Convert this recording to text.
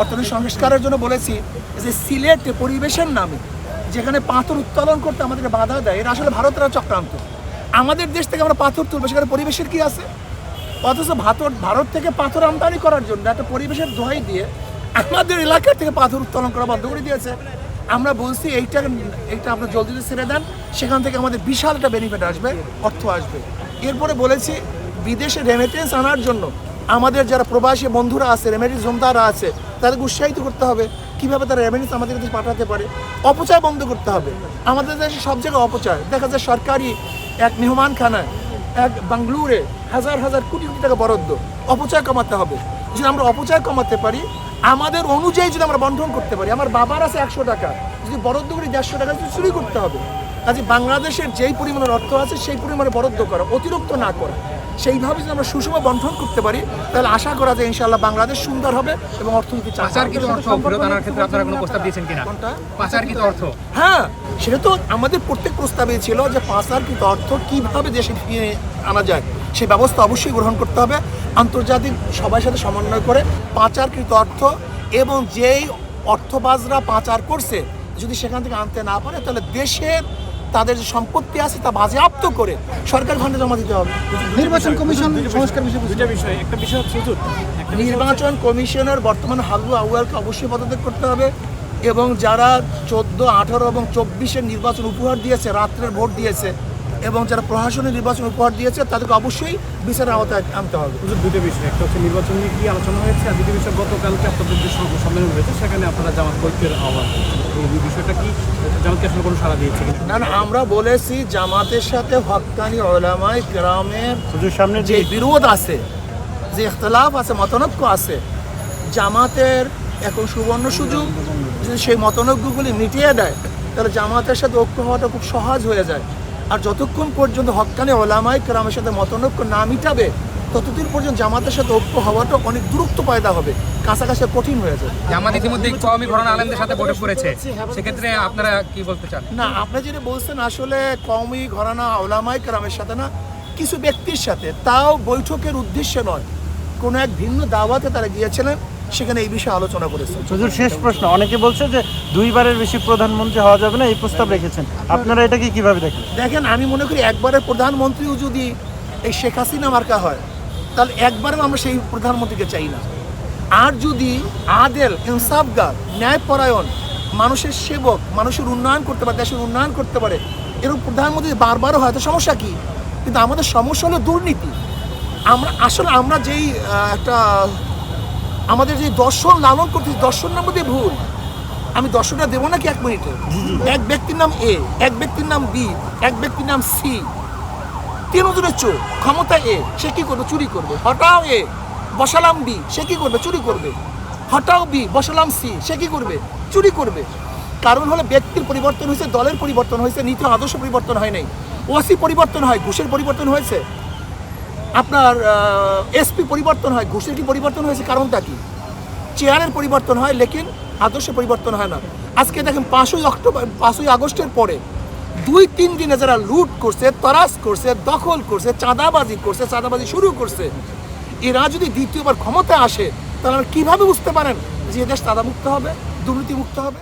অর্থনৈতিক সংস্কারের জন্য বলেছি যে সিলেটে পরিবেশের নামে যেখানে পাথর উত্তোলন করতে আমাদেরকে বাধা দেয় এটা আসলে ভারতের চক্রান্ত। আমাদের দেশ থেকে আমরা পাথর তুলবো, সেখানে পরিবেশের কি আছে? অথচ ভাতর ভারত থেকে পাথর আমদানি করার জন্য একটা পরিবেশের দোহাই দিয়ে আমাদের এলাকা থেকে পাথর উত্তোলন করা বন্ধ করে দিয়েছে। আমরা বলছি, এইটা এইটা আপনার জলদি ছেড়ে দেন, সেখান থেকে আমাদের বিশাল একটা বেনিফিট আসবে, অর্থ আসবে। এরপরে বলেছি, বিদেশে রেমিটেন্স আনার জন্য আমাদের যারা প্রবাসী বন্ধুরা আছে রেমিটেন্স জমদারা আছে, তাদেরকে উৎসাহিত করতে হবে কীভাবে তারা রেমিটেন্স আমাদের কাছে পাঠাতে পারে। অপচয় বন্ধ করতে হবে। আমাদের দেশে সব জায়গায় অপচয়। দেখা যায় সরকারি এক মেহমানখানায়, এক বাংলুরে হাজার হাজার কোটি কোটি টাকা বরাদ্দ। অপচয় কমাতে হবে। যদি আমরা অপচয় কমাতে পারি, আমাদের অনুযায়ী যদি আমরা বন্টন করতে পারি, আমার বাবার আছে একশো টাকা, যদি বরাদ্দ করি দেড়শো টাকা চুরি করতে হবে, কাজে বাংলাদেশের যেই পরিমাণের অর্থ আছে, সেই পরিমাণে বরাদ্দ করা, অতিরিক্ত না করা। সেইভাবে যদি আমরা সুষম বন্ধন করতে পারি তাহলে আশা করা যায় ইনশাআল্লাহ বাংলাদেশ সুন্দর হবে এবং অর্থনীতি। পাচারকৃত অর্থ ফেরত আনার ক্ষেত্রে আপনারা কোনো প্রস্তাব দিয়েছেন কিনা? পাচারকৃত অর্থ হ্যাঁ সেটা তো আমাদের প্রত্যেক প্রস্তাবে ছিল যে পাচারকৃত অর্থ কীভাবে দেশে ফিরিয়ে আনা যায় সেই ব্যবস্থা অবশ্যই গ্রহণ করতে হবে আন্তর্জাতিক সবার সাথে সমন্বয় করে পাচারকৃত অর্থ এবং যেই অর্থবাজরা পাচার করছে যদি সেখান থেকে আনতে না পারে তাহলে দেশের তাদের যে সম্পত্তি আছে তা বাজেয়াপ্ত করে সরকার ফান্ডে জমা দিতে হবে। নির্বাচন কমিশন সংস্কার বিষয়ে বিষয় একটা বিষয় হচ্ছে নির্বাচন কমিশনের বর্তমান হাবু আউয়ালকে অবশ্যই পদত্যাগ করতে হবে এবং যারা চোদ্দ আঠারো এবং চব্বিশের নির্বাচন উপহার দিয়েছে রাত্রের ভোট দিয়েছে এবং যারা প্রশাসনের নির্বাচন উপহার দিয়েছে তাদেরকে অবশ্যই বিচারের আওতায় আনতে হবে। দুটো বিষয়। একটা হচ্ছে নির্বাচন নিয়ে কি আলোচনা হয়েছে আর দ্বিতীয় বিষয় গতকালকে আপনাদের যে সম্মেলন হয়েছে সেখানে আপনারা জামাত ঐক্যের আহ্বান এই বিষয়টা কি জামাতকে আসলে কোনো সাড়া দিয়েছে না না আমরা বলেছি জামাতের সাথে হক্কানি ওলামাই গ্রামের সামনে যে বিরোধ আছে যে ইখতলাফ আছে মতনৈক্য আছে জামাতের এখন সুবর্ণ সুযোগ যদি সেই মতনৈক্যগুলি মিটিয়ে দেয় তাহলে জামাতের সাথে ঐক্য হওয়াটা খুব সহজ হয়ে যায়। আর যতক্ষণ পর্যন্ত হক্কানি ওলামাই কেরামের সাথে মতনৈক্য না মিটাবে ততদিন পর্যন্ত জামাতের সাথে ঐক্য হওয়াটা অনেক দূরত্ব পয়দা হবে কাছাকাছি কঠিন হয়ে যাবে। জামাত ইতিমধ্যে কওমি ঘরানা আলেমদের সাথে বৈঠক করেছে। সেক্ষেত্রে আপনারা কি বলতে চান? না আপনি যেটা বলছেন আসলে কওমি ঘরানা ওলামাই কেরামের সাথে না কিছু ব্যক্তির সাথে তাও বৈঠকের উদ্দেশ্যে নয়। কোনো এক ভিন্ন দাওয়াতে তারা গিয়েছিলেন সেখানে এই বিষয়ে আলোচনা করেছে শুধু শেষ প্রশ্ন অনেকে বলছে যে দুইবারের বেশি প্রধানমন্ত্রী হওয়া যাবে না এই প্রস্তাব রেখেছেন। আপনারা এটাকে কীভাবে দেখেন দেখেন আমি মনে করি একবারের প্রধানমন্ত্রীও যদি এই শেখ হাসিনা মার্কা হয় তাহলে একবারেও আমরা সেই প্রধানমন্ত্রীকে চাই না। আর যদি আদেল ইনসাফগার ন্যায়পরায়ণ মানুষের সেবক মানুষের উন্নয়ন করতে পারে দেশের উন্নয়ন করতে পারে এরকম প্রধানমন্ত্রী বারবারও হয় তো সমস্যা কি? কিন্তু আমাদের সমস্যা হলো দুর্নীতি। আমরা আসলে আমরা যেই একটা আমাদের যে দর্শন লালন করতেছি দর্শনের মধ্যে ভুল। আমি দর্শনটা দেবো নাকি এক মিনিটে? এক ব্যক্তির নাম এ, এক ব্যক্তির নাম বি, এক ব্যক্তির নাম সি। তিন তিনজনের চোখ, ক্ষমতা এ, সে কি করবে? চুরি করবে। হটাও এ, বসালাম বি, সে কি করবে? চুরি করবে। হটাও বি, বসালাম সি, সে কি করবে? চুরি করবে। কারণ হলো ব্যক্তির পরিবর্তন হয়েছে, দলের পরিবর্তন হয়েছে, নীতি, আদর্শ পরিবর্তন হয় নাই। ওসি পরিবর্তন হয়, ঘুষের পরিবর্তন হয়েছে। আপনার এসপি পরিবর্তন হয়। ঘুষের কি পরিবর্তন হয়েছে? কারণটা কি? চেয়ারের পরিবর্তন হয়, লেকিন আদর্শে পরিবর্তন হয় না। আজকে দেখেন, পাঁচই অক্টোবর, পাঁচই আগস্টের পরে দুই, তিন দিনে যারা লুট করছে তরাস করছে, দখল করছে, চাঁদাবাজি করছে, চাঁদাবাজি শুরু করছে, এরা যদি দ্বিতীয়বার ক্ষমতা আসে, তাহলে আমরা কীভাবে বুঝতে পারেন যে এ দেশ চাঁদামুক্ত হবে, দুর্নীতিমুক্ত হবে?